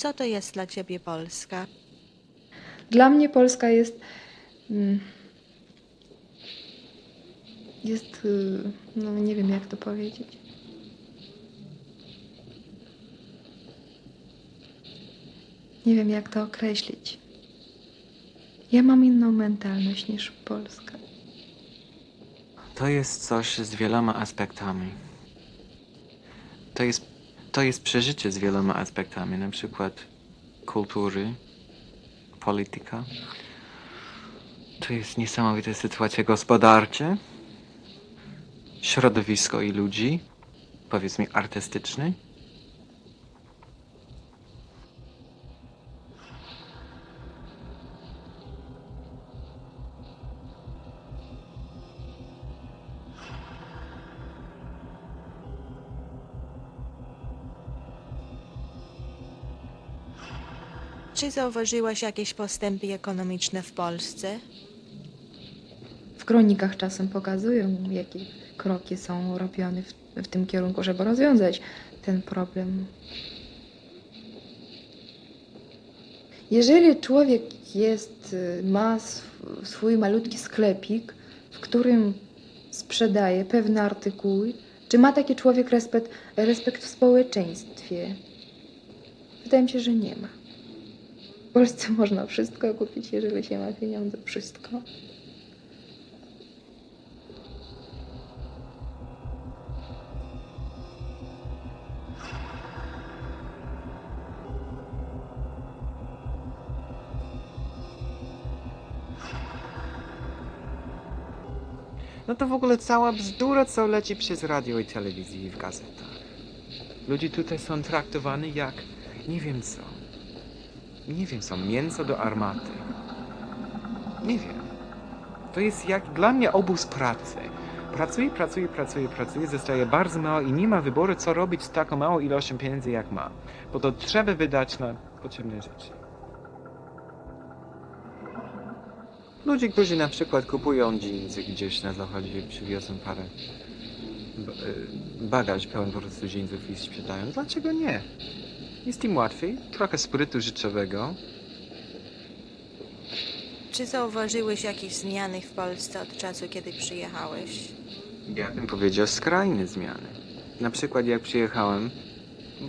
Co to jest dla ciebie Polska? Dla mnie Polska jest. mm, Jest. y, No nie wiem, jak to powiedzieć. Nie wiem, jak to określić. Ja mam inną mentalność niż Polska. To jest coś z wieloma aspektami. To jest, to jest przeżycie z wieloma aspektami, na przykład kultury, polityka. To jest niesamowita sytuacja gospodarcza, środowisko i ludzi, powiedzmy artystyczny. Czy zauważyłaś jakieś postępy ekonomiczne w Polsce? W kronikach czasem pokazują, jakie kroki są robione w, w tym kierunku, żeby rozwiązać ten problem. Jeżeli człowiek jest, ma sw- swój malutki sklepik, w którym sprzedaje pewne artykuły, czy ma taki człowiek respekt, respekt w społeczeństwie? Wydaje mi się, że nie ma. W Polsce można wszystko kupić, jeżeli się ma pieniądze. Wszystko. No to w ogóle cała bzdura, co leci przez radio i telewizję i w gazetach. Ludzie tutaj są traktowani jak nie wiem co. Nie wiem co, mięso do armaty. Nie wiem. To jest jak dla mnie obóz pracy. Pracuje, pracuje, pracuje, pracuje, zostaje bardzo mało i nie ma wyboru, co robić z taką małą ilością pieniędzy, jak ma. Bo to trzeba wydać na potrzebne rzeczy. Ludzie, którzy na przykład kupują jeansy gdzieś na zachodzie, przywiozą parę y, bagaż pełen po prostu jeansów i sprzedają. Dlaczego nie? Jest im łatwiej, trochę sprytu życiowego. Czy zauważyłeś jakieś zmiany w Polsce od czasu, kiedy przyjechałeś? Ja bym powiedział skrajne zmiany. Na przykład jak przyjechałem,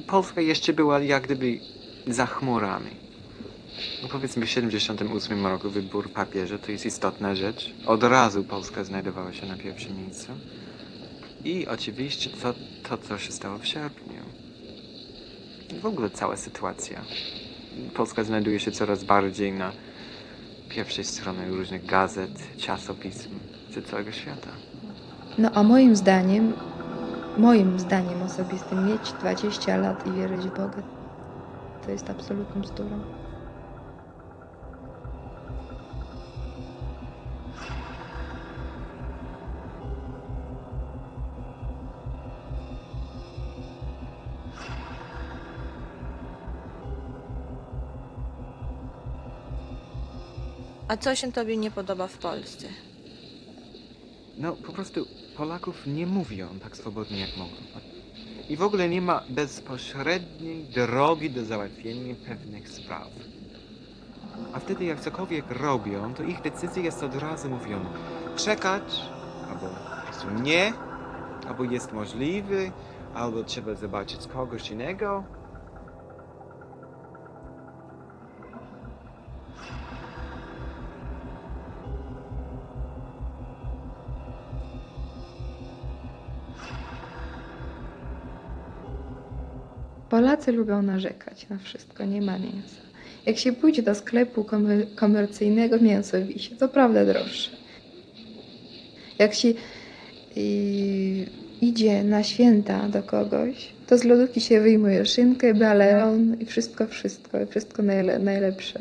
Polska jeszcze była jak gdyby za chmurami. No powiedzmy w 78 roku wybór papieża to jest istotna rzecz. Od razu Polska znajdowała się na pierwszym miejscu. I oczywiście to, to co się stało w sierpniu. W ogóle cała sytuacja. Polska znajduje się coraz bardziej na pierwszej stronie różnych gazet, czasopism z całego świata. No a moim zdaniem, moim zdaniem osobistym, mieć 20 lat i wierzyć w Boga, to jest absolutną bzdurą. A co się tobie nie podoba w Polsce? No, po prostu Polaków nie mówią tak swobodnie jak mogą. I w ogóle nie ma bezpośredniej drogi do załatwienia pewnych spraw. A wtedy jak cokolwiek robią, to ich decyzja jest od razu mówiona. Czekać, albo po prostu nie, albo jest możliwy, albo trzeba zobaczyć kogoś innego. Polacy lubią narzekać na wszystko, nie ma mięsa. Jak się pójdzie do sklepu komer- komercyjnego, mięso wisi, to prawda droższe. Jak się idzie na święta do kogoś, to z lodówki się wyjmuje szynkę, baleon i wszystko, wszystko, i wszystko najle- najlepsze.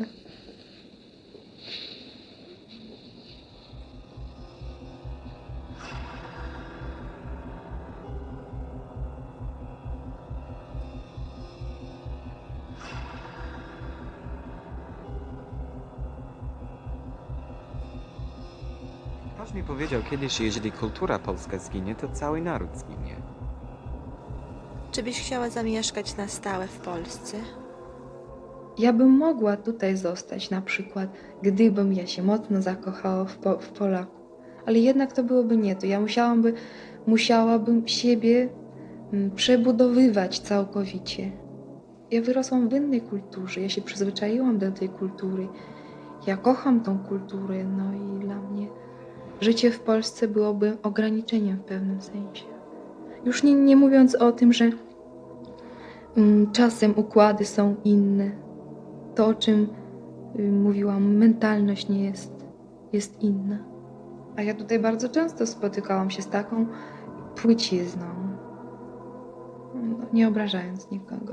Ktoś mi powiedział kiedyś, że jeżeli kultura polska zginie, to cały naród zginie. Czy byś chciała zamieszkać na stałe w Polsce? Ja bym mogła tutaj zostać na przykład, gdybym ja się mocno zakochała w, po, w Polaku. Ale jednak to byłoby nie to. Ja musiałabym, musiałabym siebie mm, przebudowywać całkowicie. Ja wyrosłam w innej kulturze, ja się przyzwyczaiłam do tej kultury. Ja kocham tą kulturę, no i dla mnie życie w Polsce byłoby ograniczeniem w pewnym sensie. Już nie, nie mówiąc o tym, że mm, czasem układy są inne. To, o czym y, mówiłam, mentalność nie jest, jest inna. A ja tutaj bardzo często spotykałam się z taką płcizną. No, nie obrażając nikogo.